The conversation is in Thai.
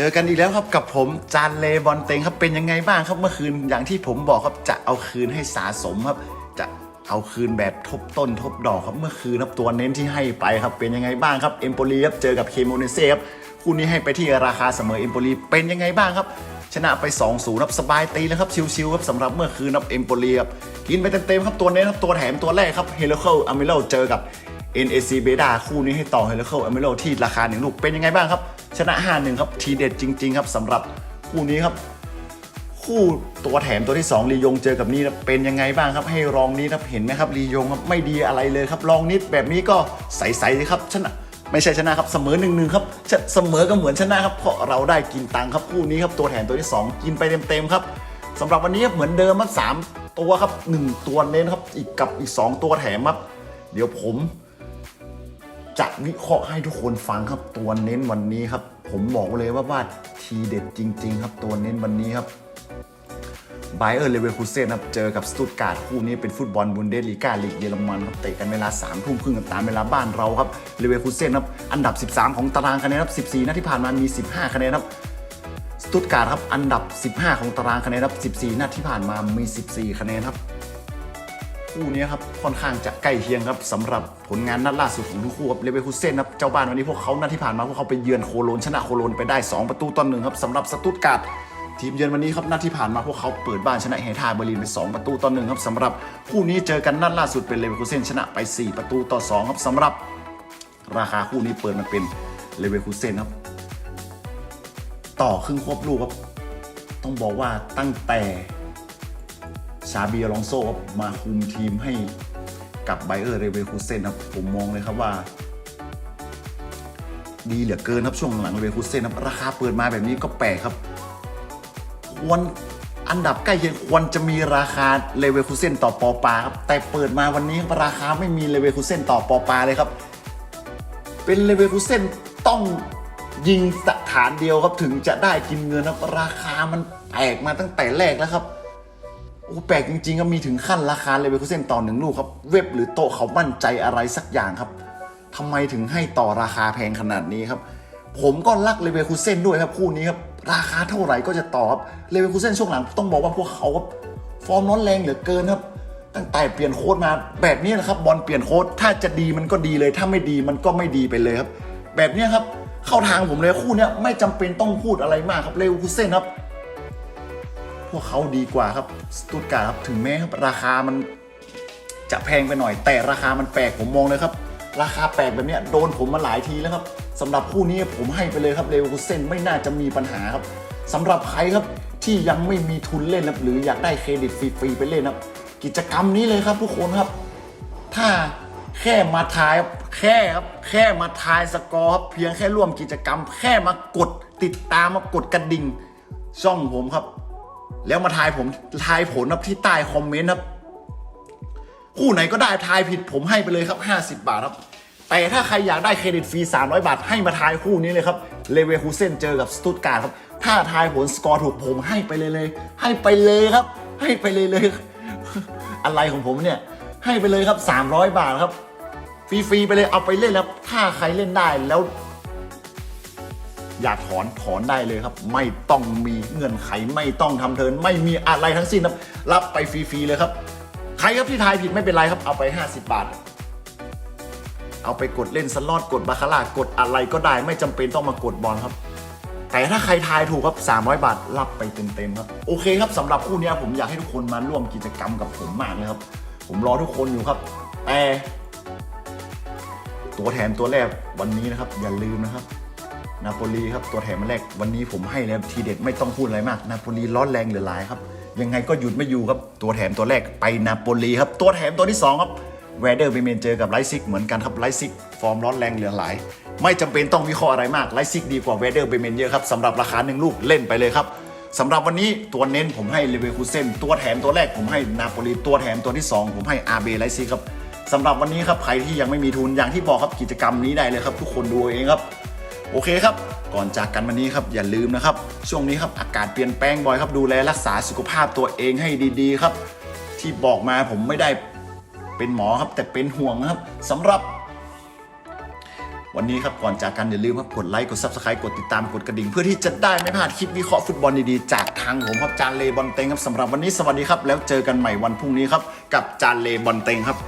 เจอกันอีกแล้วครับกับผมจานเลบอลเต็งครับเป็นยังไงบ้างครับเมื่อคืนอย่างที่ผมบอกครับจะเอาคืนให้สะสมครับ จะเอาคืนแบบทบต้นทบดอกครับเมื่อคืนครับตัวเน้นที่ให้ไปครับเป็นยังไงบ้างครับเอ็มโปลีครับเจอกับเคโมเนเซ่ครับคู่นี้ให้ไปที่ราคาเสมอเอ็มโปลีเป็นยังไงบ้างครับ ชนะไป 2 0ครับสบายตีแล้วครับชิวๆครับสำหรับเมื่อคืนครับเอ็มโปลีครับกินไปเต็มๆครับตัวเน้นครับตัวแถมตัวแรกครับเฮลิคอลอามิโลเจอกับ NAC b e t a คู่นี้ให้ต่อ h e l i c a l a m e l o ที่ราคาหนึ่งลูกเป็นยังไงบ้างครับ ชนะ 5-1 ครับทีเด็ดจริง ๆ ครับสำหรับคู่นี้ครับ คู่ตัวแถมตัวที่2ลียงเจอกับนี่เป็นยังไงบ้างครับ ให้รองนี้ครับเห็นไหมครับลียงครับไม่ดีอะไรเลยครับรองนิดแบบนี้ก็ใสๆครับชนะไม่ใช่ชนะครับเสมอหนึ่งหนึ่งครับเสมอก็เหมือนชนะครับเพราะเราได้กินตังครับคู่นี้ครับตัวแถมตัวที่ 2 กินไปเต็มๆครับสำหรับวันนี้เหมือนเดิมครับสามตัวครับหนึ่งตัวเน้นครับอีกกับอีก 2 ตัวแถมครับ เดี๋ยวผม จะวิเคราะห์ให้ทุกคนฟังครับตัวเน้นวันนี้ครับ ผมบอกเลยว่าว่าทีเด็ดจริง ๆ ครับตัวเน้นวันนี้ครับไบเออร์เลเวอร์คูเซ่นครับเจอกับสตุตการ์ดคู่นี้เป็นฟุตบอลบุนเดสลีกาลีกเยอรมันครับเตะกันเวลา3ามทุ่มครึ่งตามเวลาบ้านเราครับเลเวอร์คูเซ่นครับอันดับ 13 ของตารางคะแนนครับ14นัดที่ผ่านมามี 15 คะแนนครับสตุตการ์ดครับอันดับ 15 ของตารางคะแนนครับ14นัดที่ผ่านมามี 14 คะแนนครับ คู่นี้ครับค่อนข้างจะใกล้เคียงครับสำหรับผลงานนัดล่าสุดของทั้งคู่ครับเลเวอร์คูเซ่นครับเจ้าบ้านวันนี้พวกเขานัดที่ผ่านมาพวกเขาไปเยือนโคโลนชนะโคโลนไปได้ 2 ประตูต่อหนึ่งครับสำหรับสตุตการ์ดทีมเยือนวันนี้ครับนัดที่ผ่านมาพวกเขาเปิดบ้านชนะเฮทาเบอร์ลินไป 2 ประตูต่อหนึ่งครับสำหรับคู่นี้เจอกันนัดล่าสุดเป็นเลเวอร์คูเซ่นชนะไป 4 ประตูต่อ2ครับสำหรับราคาคู่นี้เปิดมาเป็นเลเวอร์คูเซ่นครับต่อครึ่งควบลูกครับต้องบอกว่าตั้งแต่ ชาบีอลองโซมาคุมทีมให้กับไบเออร์เรเวคูเซนครับผมมองเลยครับว่า ดีเหลือเกินครับช่วงหลังเรเวคูเซนครับราคาเปิดมาแบบนี้ก็แปลกครับควรอันดับใกล้เคียงควรจะมีราคาเลเวคูเซนต่อปอปาครับแต่เปิดมาวันนี้ราคาไม่มีเลเวคูเซนต่อปอปาเลยครับ เป็นเลเวคูเซนต้องยิงสถานเดียวครับถึงจะได้กินเงินครับราคามันแปลกมาตั้งแต่แรกแล้วครับ โอ้แปลกจริงๆครับมีถึงขั้นราคาเลเวลคูเซนต่อหนึ่งลูกครับเว็บหรือโต๊ะเขามั่นใจอะไรสักอย่างครับทำไมถึงให้ต่อราคาแพงขนาดนี้ครับ ผมก็รักเลเวลคูเซนด้วยครับคู่นี้ครับราคาเท่าไหร่ก็จะต่อครับเลเวลคูเซนช่วงหลังต้องบอกว่าพวกเขาครับฟอร์มร้อนแรงเหลือเกินครับตั้งแต่เปลี่ยนโค้ดมาแบบนี้นะครับบอลเปลี่ยนโค้ดถ้าจะดีมันก็ดีเลย ถ้าไม่ดีมันก็ไม่ดีไปเลยครับ แบบนี้ครับเข้าทางผมเลยคู่นี้ไม่จำเป็นต้องพูดอะไรมากครับเลเวลคูเซนครับ พวกเขาดีกว่าครับสตุตการ์ดครับถึงแม้ครับราคามันจะแพงไปหน่อย แต่ราคามันแปลกผมมองเลยครับ ราคาแปลกแบบนี้โดนผมมาหลายทีแล้วครับสำหรับคู่นี้ผมให้ไปเลยครับเลเวอร์เซนไม่น่าจะมีปัญหาครับสำหรับใครครับที่ยังไม่มีทุนเล่นครับหรืออยากได้เครดิตฟรีๆไปเล่นครับกิจกรรมนี้เลยครับทุกคนครับ ถ้าแค่มาทายแค่ครับแค่มาทายสกอร์ครับเพียงแค่ร่วมกิจกรรม แค่มากดติดตามมากดกระดิ่งช่องผมครับ แล้วมาทายผมทายผลครับที่ใต้คอมเมนต์ครับ คู่ไหนก็ได้ทายผิดผมให้ไปเลยครับ 50 บาทครับ แต่ถ้าใครอยากได้เครดิตฟรี 300 บาท ให้มาทายคู่นี้เลยครับ เลเวคูเซนเจอกับสตุตการ์ดครับ ถ้าทายผลสกอร์ถูกผมให้ไปเลยเลย ให้ไปเลยครับ ให้ไปเลยเลย อะไรของผมเนี่ย ให้ไปเลยครับ 300 บาทครับ ฟรีๆไปเลยเอาไปเล่นแล้ว ถ้าใครเล่นได้แล้ว อยากถอนถอนได้เลยครับ ไม่ต้องมีเงื่อนไขไม่ต้องทำเทินไม่มีอะไรทั้งสิ้นครับ รับไปฟรีๆเลยครับ ใครครับที่ทายผิดไม่เป็นไรครับ เอาไป 50 บาท เอาไปกดเล่นสล็อตกดบาคาร่ากดอะไรก็ได้ ไม่จำเป็นต้องมากดบอลครับแต่ถ้าใครทายถูกครับ 300 บาท รับไปเต็มๆครับ โอเคครับสำหรับคู่นี้ผมอยากให้ทุกคนมาร่วมกิจกรรมกับผมมากเลยครับ ผมรอทุกคนอยู่ครับ แต่ ตัวแถมตัวแรกวันนี้นะครับ อย่าลืมนะครับ นาโปลีครับตัวแถมมาแรกวันนี้ผมให้แล้วทีเด็ดไม่ต้องพูดอะไรมากนาโปลีร้อนแรงเหลือหลายครับยังไงก็หยุดไม่อยู่ครับตัวแถมตัวแรกไปนาโปลีครับตัวแถมตัวที่สองครับแวเดอร์เบเมนเจอกับไลซิกเหมือนกันครับไลซิกฟอร์มร้อนแรงเหลือหลาย ไม่จำเป็นต้องวิเคราะห์อะไรมากไลซิกดีกว่าแวเดอร์เบเมนเยอะครับสำหรับราคาหนึ่งลูกเล่นไปเลยครับสำหรับวันนี้ตัวเน้นผมให้เลเวคูเซนตัวแถมตัวแรกผมให้นาโปลีตัวแถมตัวที่สองผมให้อาร์เบไลซิกครับสำหรับวันนี้ครับใครที่ยังไม่มีทุนอย่างที่บอกครับกิจกรรมนี้ได้เลยครับ ทุกคนดูเองครับ โอเคครับ ก่อนจากกันวันนี้ครับอย่าลืมนะครับ ช่วงนี้ครับอากาศเปลี่ยนแปลงบ่อยครับดูแลรักษาสุขภาพตัวเองให้ดีๆครับ ที่บอกมาผมไม่ได้เป็นหมอครับ แต่เป็นห่วงนะครับสำหรับวันนี้ครับก่อนจากกันอย่าลืมครับกดไลค์กด subscribe กดติดตามกดกระดิ่ง เพื่อที่จะได้ไม่พลาดคลิปวิเคราะห์ฟุตบอลดีๆ จากทางผมครับจานเลบอลเต็งครับสำหรับวันนี้สวัสดีครับ แล้วเจอกันใหม่วันพรุ่งนี้ครับ กับจานเลบอลเต็งครับ